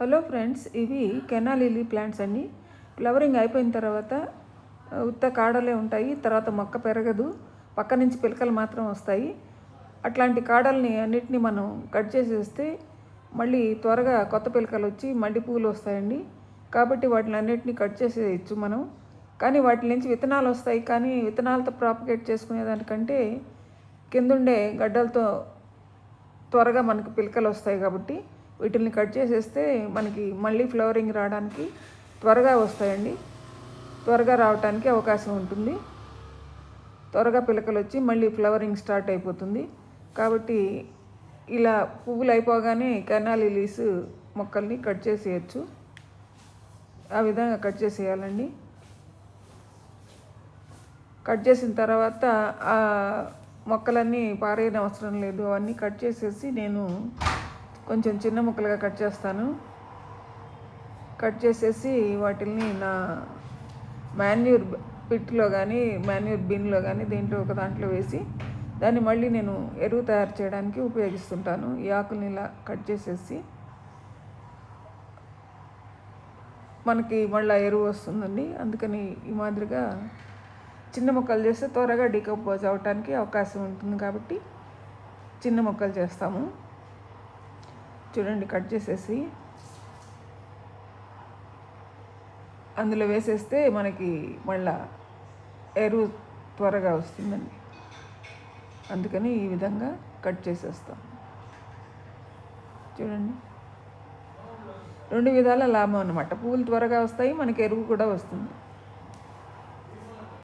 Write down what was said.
Hello friends ఇవి canna lily plants అండి. Flowering అయిపోయిన తర్వాత ఉత్త కాడలే ఉంటాయి. తర్వాత మొక్క పెరగదు. పక్క నుంచి పిలకలు మాత్రం వస్తాయి. అట్లాంటి కాడల్ని అన్నిటిని మనం కట్ చేసేస్తే మళ్ళీ త్వరగా కొత్త పిలకలు వచ్చి మళ్ళీ పూలు వస్తాయండి. కాబట్టి వాటిని అన్నిటిని కట్ చేసేయచ్చు మనం. కానీ వాటి నుంచి విత్తనాలు వస్తాయి. కానీ విత్తనాలతో ప్రాపగేట్ చేసుకునేదానికంటే కిందుండే గడ్డలతో త్వరగా మనకు పిలకలు వస్తాయి కాబట్టి వీటిని కట్ చేసేస్తే మనకి మళ్ళీ ఫ్లవరింగ్ రావడానికి త్వరగా వస్తాయండి. త్వరగా రావడానికి అవకాశం ఉంటుంది. త్వరగా పిలకలు వచ్చి మళ్ళీ ఫ్లవరింగ్ స్టార్ట్ అయిపోతుంది. కాబట్టి ఇలా పువ్వులు అయిపోగానే కెనాల్ లీస్ మొక్కల్ని కట్ చేసేయచ్చు. ఆ విధంగా కట్ చేసేయాలండి. కట్ చేసిన తర్వాత ఆ మొక్కలన్నీ పారేయన అవసరం లేదు. అవన్నీ కట్ చేసేసి నేను కొంచెం చిన్న ముక్కలుగా కట్ చేస్తాను. కట్ చేసేసి వాటిని నా మాన్యూర్ పిట్లో కానీ మాన్యూర్ బిన్లో కానీ దీంట్లో ఒక దాంట్లో వేసి దాన్ని మళ్ళీ నేను ఎరువు తయారు చేయడానికి ఉపయోగిస్తుంటాను. ఈ ఆకుల్ని ఇలా కట్ చేసేసి మనకి మళ్ళీ ఎరువు వస్తుందండి. అందుకని ఈ మాదిరిగా చిన్న మొక్కలు చేస్తే త్వరగా డికంపోజ్ అవడానికి అవకాశం ఉంటుంది కాబట్టి చిన్న మొక్కలు చేస్తాము. చూడండి కట్ చేసేసి అందులో వేసేస్తే మనకి మళ్ళా ఎరువు త్వరగా వస్తుందండి. అందుకని ఈ విధంగా కట్ చేసేస్తాం. చూడండి. రెండు విధాల లాభం అనమాట పువ్వులు త్వరగా వస్తాయి మనకి ఎరువు కూడా వస్తుంది.